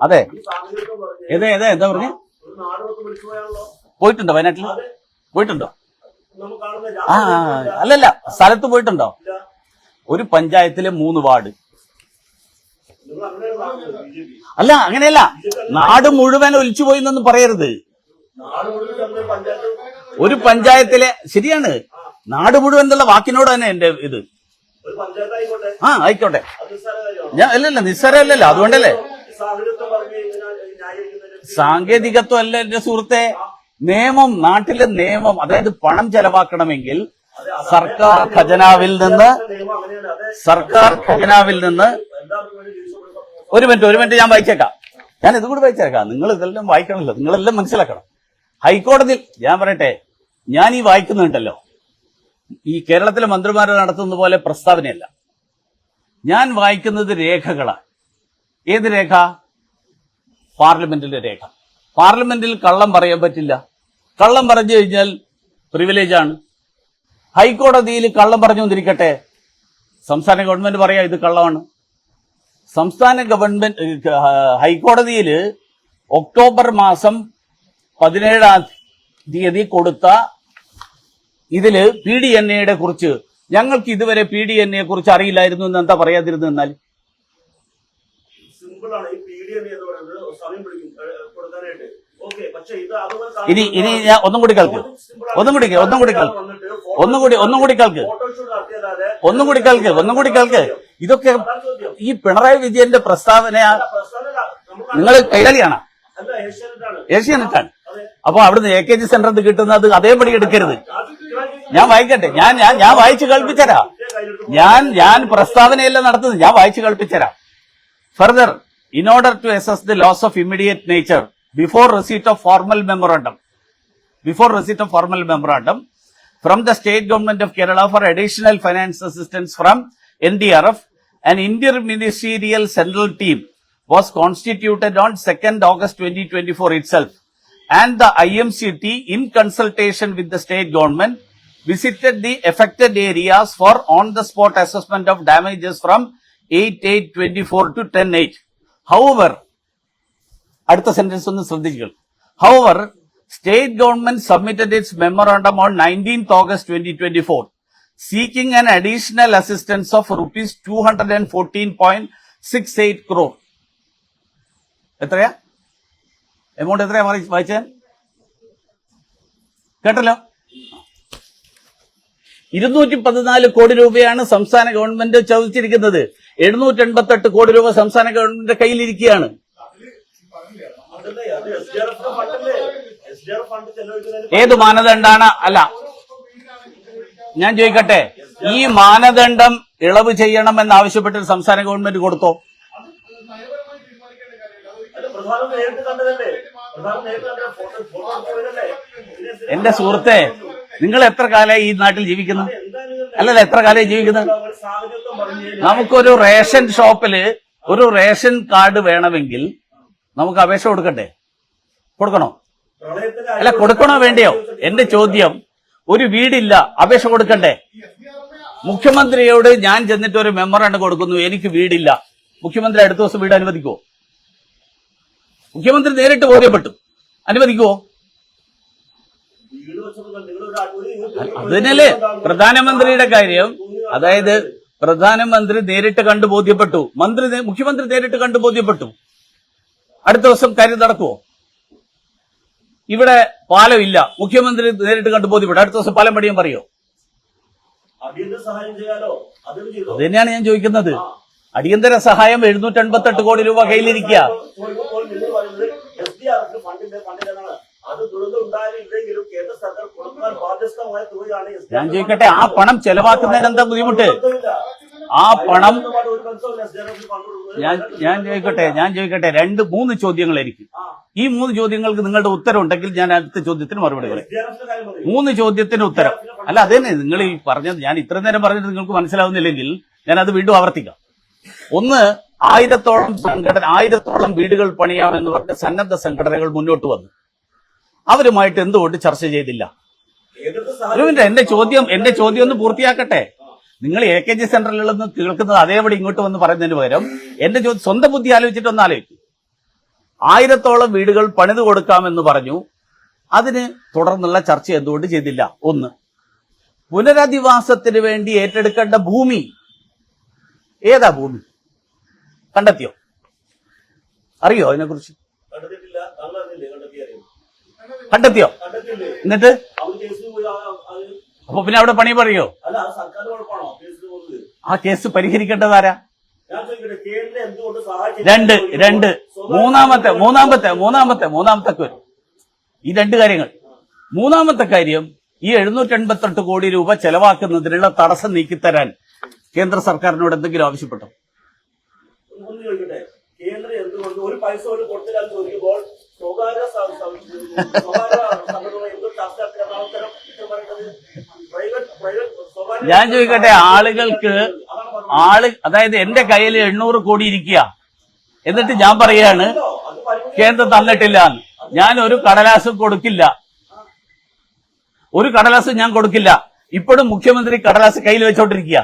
അതെ. ഏതാ ഏതാ എന്താ പറഞ്ഞു? പോയിട്ടുണ്ടോ വയനാട്ടിൽ? പോയിട്ടുണ്ടോ? ആ അല്ലല്ല സ്ഥലത്ത് പോയിട്ടുണ്ടോ? ഒരു പഞ്ചായത്തിലെ മൂന്ന് വാർഡ്. അല്ല അങ്ങനെയല്ല. നാട് മുഴുവൻ ഒലിച്ചു പോയി എന്നൊന്നും പറയരുത് ഒരു പഞ്ചായത്തിലെ ശരിയാണ്. നാട് മുഴുവൻ എന്നുള്ള വാക്കിനോട് തന്നെ എന്റെ ഇത്. ആ ആയിക്കോട്ടെ. ഞാൻ അല്ലല്ല നിസ്സാരമല്ലല്ലോ അതുകൊണ്ടല്ലേ ഈ സാഹചര്യത്തെ പറഞ്ഞ് കഴിഞ്ഞാൽ ന്യായീകരിക്കുന്നതിന് സാങ്കേതികത്വം അല്ല എന്റെ സുഹൃത്തെ. നിയമം നാട്ടിലെ നിയമം അതായത് പണം ചെലവാക്കണമെങ്കിൽ സർക്കാർ ഖജനാവിൽ നിന്ന് സർക്കാർ ഖജനാവിൽ നിന്ന് ഒരു മിനിറ്റ് ഒരു മിനിറ്റ് ഞാൻ വായിച്ചേക്കാം. ഞാൻ ഇതും കൂടി വായിച്ചേക്കാം. നിങ്ങൾ ഇതെല്ലാം വായിക്കണമല്ലോ. നിങ്ങളെല്ലാം മനസ്സിലാക്കണം. ഹൈക്കോടതിയിൽ ഞാൻ പറയട്ടെ ഞാൻ ഈ വായിക്കുന്നുണ്ടല്ലോ. ഈ കേരളത്തിലെ മന്ത്രിമാർ നടത്തുന്ന പോലെ പ്രസ്താവനയല്ല. ഞാൻ വായിക്കുന്നത് രേഖകളാണ് ഏത് രേഖ? പാർലമെന്റിലെ രേഖ. പാർലമെന്റിൽ കള്ളം പറയാൻ പറ്റില്ല. കള്ളം പറഞ്ഞു കഴിഞ്ഞാൽ പ്രിവിലേജ് ആണ്. ഹൈക്കോടതിയിൽ കള്ളം പറഞ്ഞു കൊണ്ടിരിക്കട്ടെ സംസ്ഥാന ഗവൺമെന്റ് പറയാ ഇത് കള്ളമാണ്. സംസ്ഥാന ഗവൺമെന്റ് ഹൈക്കോടതിയിൽ ഒക്ടോബർ മാസം പതിനേഴാം തീയതി കൊടുത്ത ഇതിൽ പി ഡി എൻ എയുടെ കുറിച്ച്. ഞങ്ങൾക്ക് ഇതുവരെ പി ഡി എൻ കുറിച്ച് അറിയില്ലായിരുന്നു എന്ന് എന്താ സിമ്പിൾ ആണ് ഈ പി ഡി എൻ പറയുന്നത് സമയം പിടിക്കും. കൊടുക്കാനായിട്ട്. ഇനി ഇനി ഞാൻ ഒന്നും കൂടി കേൾക്ക്. ഒന്നും കൂടി ഒന്നും കൂടി കേൾക്ക്. ഒന്നും കൂടി ഒന്നും കൂടി കേൾക്ക്. ഒന്നും കൂടി കേൾക്ക് ഒന്നും കൂടി കേൾക്ക്. ഇതൊക്കെ ഈ പിണറായി വിജയന്റെ പ്രസ്താവന നിങ്ങൾ കൈകാലിയാണ് ഏഷ്യാനെറ്റാണ് അപ്പൊ അവിടുന്ന് എ കെ ജി സെന്ററിൽ നിന്ന് കിട്ടുന്നത് അതേപടി എടുക്കരുത്. ഞാൻ വായിക്കട്ടെ. ഞാൻ ഞാൻ ഞാൻ വായിച്ചു കേൾപ്പിച്ചരാ. ഞാൻ ഞാൻ പ്രസ്താവനയല്ല നടത്തുന്നത്. ഞാൻ വായിച്ചു കേൾപ്പിച്ചരാ. Further in order to assess the loss of immediate nature before receipt of formal memorandum, before receipt of formal memorandum from the state government of Kerala for additional finance assistance from NDRF, an interministerial central team was constituted on 2nd August 2024 itself and the IMCT in consultation with the state government visited the affected areas for on the spot assessment of damages from 8824 to 108. However, അടുത്ത sentence ഒന്ന് ശ്രദ്ധിക്കുക. However state government submitted its memorandum on nineteenth August twenty twenty four seeking an additional assistance of rupees two hundred and fourteen point six eight crore എത്രയാ? Amount എത്രയാ വായിച്ചാൽ കേട്ടല്ലോ? ഇരുന്നൂറ്റി പതിനാല് കോടി രൂപയാണ് സംസ്ഥാന ഗവൺമെന്റ് ചോദിച്ചിരിക്കുന്നത്. എഴുന്നൂറ്റി എൺപത്തെട്ട് കോടി രൂപ സംസ്ഥാന ഗവൺമെന്റിന്റെ കയ്യിലിരിക്കുകയാണ്. ഏത് മാനദണ്ഡാണ്? അല്ല. ഞാൻ ചോദിക്കട്ടെ. ഈ മാനദണ്ഡം ഇളവ് ചെയ്യണമെന്ന് ആവശ്യപ്പെട്ട് സംസ്ഥാന ഗവൺമെന്റ് കൊടുത്തോ? എന്റെ സുഹൃത്തെ നിങ്ങൾ എത്ര കാലമായി ഈ നാട്ടിൽ ജീവിക്കുന്നു? അല്ലല്ല എത്ര കാലമായി ജീവിക്കുന്നത് നമുക്കൊരു റേഷൻ ഷോപ്പിൽ ഒരു റേഷൻ കാർഡ് വേണമെങ്കിൽ നമുക്ക് അപേക്ഷ കൊടുക്കട്ടെ കൊടുക്കണോ? അല്ല കൊടുക്കണോ വേണ്ടിയോ? എന്റെ ചോദ്യം ഒരു വീടില്ല അപേക്ഷ കൊടുക്കണ്ടേ? മുഖ്യമന്ത്രിയോട് ഞാൻ ചെന്നിട്ട് ഒരു മെമ്മറാണ്ട് കൊടുക്കുന്നു എനിക്ക് വീടില്ല. മുഖ്യമന്ത്രി അടുത്ത ദിവസം വീട് അനുവദിക്കുവോ? മുഖ്യമന്ത്രി നേരിട്ട് ബോധ്യപ്പെട്ടു. അനുവദിക്കുവോ? വീട് വെച്ചപ്പോൾ നിങ്ങൾ ഒരു ഒരു- അത് തന്നെയല്ലേ പ്രധാനമന്ത്രിയുടെ കാര്യം? അതായത് പ്രധാനമന്ത്രി നേരിട്ട് കണ്ടു ബോധ്യപ്പെട്ടു. മന്ത്രി മുഖ്യമന്ത്രി നേരിട്ട് കണ്ടു ബോധ്യപ്പെട്ടു. അടുത്ത ദിവസം കാര്യം നടക്കുമോ ഇവിടെ പാലം ഇല്ല. മുഖ്യമന്ത്രി നേരിട്ട് കണ്ടു ബോധ്യപ്പെട്ടു. അടുത്ത ദിവസം പാലം പണിയാൻ പറയോ? അത് തന്നെയാണ് ഞാൻ ചോദിക്കുന്നത്. അടിയന്തര സഹായം എഴുന്നൂറ്റി എൺപത്തെട്ട് കോടി രൂപ കയ്യിലിരിക്കുക. ഞാൻ ചോദിക്കട്ടെ ആ പണം ചെലവാക്കുന്നതിന് എന്താ ബുദ്ധിമുട്ട്? ആ പണം ഞാൻ ഞാൻ ചോദിക്കട്ടെ ഞാൻ ചോദിക്കട്ടെ രണ്ട് മൂന്ന് ചോദ്യങ്ങൾ എനിക്ക് ഈ മൂന്ന് ചോദ്യങ്ങൾക്ക് നിങ്ങളുടെ ഉത്തരം ഉണ്ടെങ്കിൽ ഞാൻ അടുത്ത ചോദ്യത്തിന് മറുപടി പറയും. മൂന്ന് ചോദ്യത്തിന് ഉത്തരം. അല്ല അതന്നെ നിങ്ങൾ ഈ പറഞ്ഞത് ഞാൻ ഇത്ര നേരം പറഞ്ഞത് നിങ്ങൾക്ക് മനസ്സിലാവുന്നില്ലെങ്കിൽ ഞാൻ അത് വീണ്ടും ആവർത്തിക്കാം. ഒന്ന് ആയിരത്തോളം സംഘടന ആയിരത്തോളം വീടുകൾ പണിയാമെന്ന് പറഞ്ഞ സന്നദ്ധ സംഘടനകൾ മുന്നോട്ട് വന്നു. അവരുമായിട്ട് എന്തുകൊണ്ട് ചർച്ച ചെയ്തില്ല? ഒരു മിനിറ്റ് എന്റെ ചോദ്യം എന്റെ ചോദ്യം ഒന്ന് പൂർത്തിയാക്കട്ടെ. നിങ്ങൾ എ കെ ജി സെന്ററിൽ നിന്ന് കേൾക്കുന്നത് അതേപടി ഇങ്ങോട്ട് വന്ന് പറയുന്നതിന് പകരം എന്റെ ചോദ്യം സ്വന്തം ബുദ്ധി ആലോചിച്ചിട്ട് ഒന്ന് ആലോചിക്കും. ആയിരത്തോളം വീടുകൾ പണിതു കൊടുക്കാമെന്ന് പറഞ്ഞു. അതിന് തുടർന്നുള്ള ചർച്ച എന്തുകൊണ്ട് ചെയ്തില്ല? ഒന്ന് പുനരധിവാസത്തിന് വേണ്ടി ഏറ്റെടുക്കേണ്ട ഭൂമി. ഏതാ ഭൂമി? കണ്ടെത്തിയോ? അറിയോ അതിനെക്കുറിച്ച്? കണ്ടെത്തിയോ? എന്നിട്ട് അവർ കേസിന് പോയി ആ- അത് അപ്പൊ പിന്നെ അവിടെ പണി പറയോ? ആ കേസ് പരിഹരിക്കേണ്ടത് ആരാ? രണ്ട് രണ്ട്. മൂന്നാമത്തെ മൂന്നാമത്തെ മൂന്നാമത്തെ മൂന്നാമത്തെ കാര്യം ഈ രണ്ട് കാര്യങ്ങൾ. മൂന്നാമത്തെ കാര്യം ഈ എഴുന്നൂറ്റി എൺപത്തെട്ട് കോടി രൂപ ചെലവാക്കുന്നതിനുള്ള തടസ്സം നീക്കിത്തരാൻ കേന്ദ്ര സർക്കാരിനോട് എന്തെങ്കിലും ആവശ്യപ്പെട്ടോ? കേന്ദ്രം എന്തുകൊണ്ട് ഒരു പൈസ പോലും കൊടുത്തില്ല ചോദിക്കുമ്പോൾ സ്വകാര്യ സ- സ- സ്വകാര്യ സംഘടന എന്ത് ചർച്ച നടത്തിയാണ് ഉത്തരം ഉത്തരം പറയേണ്ടത് പ്രൈവറ്റ് പ്രൈവറ്റ് സ്വകാര്യ ഞാൻ ചോദിക്കട്ടെ ആളുകൾക്ക് ആൾ അതായത് എന്റെ കയ്യിൽ എണ്ണൂറ് കോടി ഇരിക്കുക. എന്നിട്ട് ഞാൻ പറയാണ് കേന്ദ്രം തന്നിട്ടില്ല ഞാൻ ഒരു കടലാസും കൊടുക്കില്ല. ഒരു കടലാസ് ഞാൻ കൊടുക്കില്ല. ഇപ്പോഴും മുഖ്യമന്ത്രി കടലാസ് കയ്യിൽ വെച്ചോണ്ടിരിക്കുക.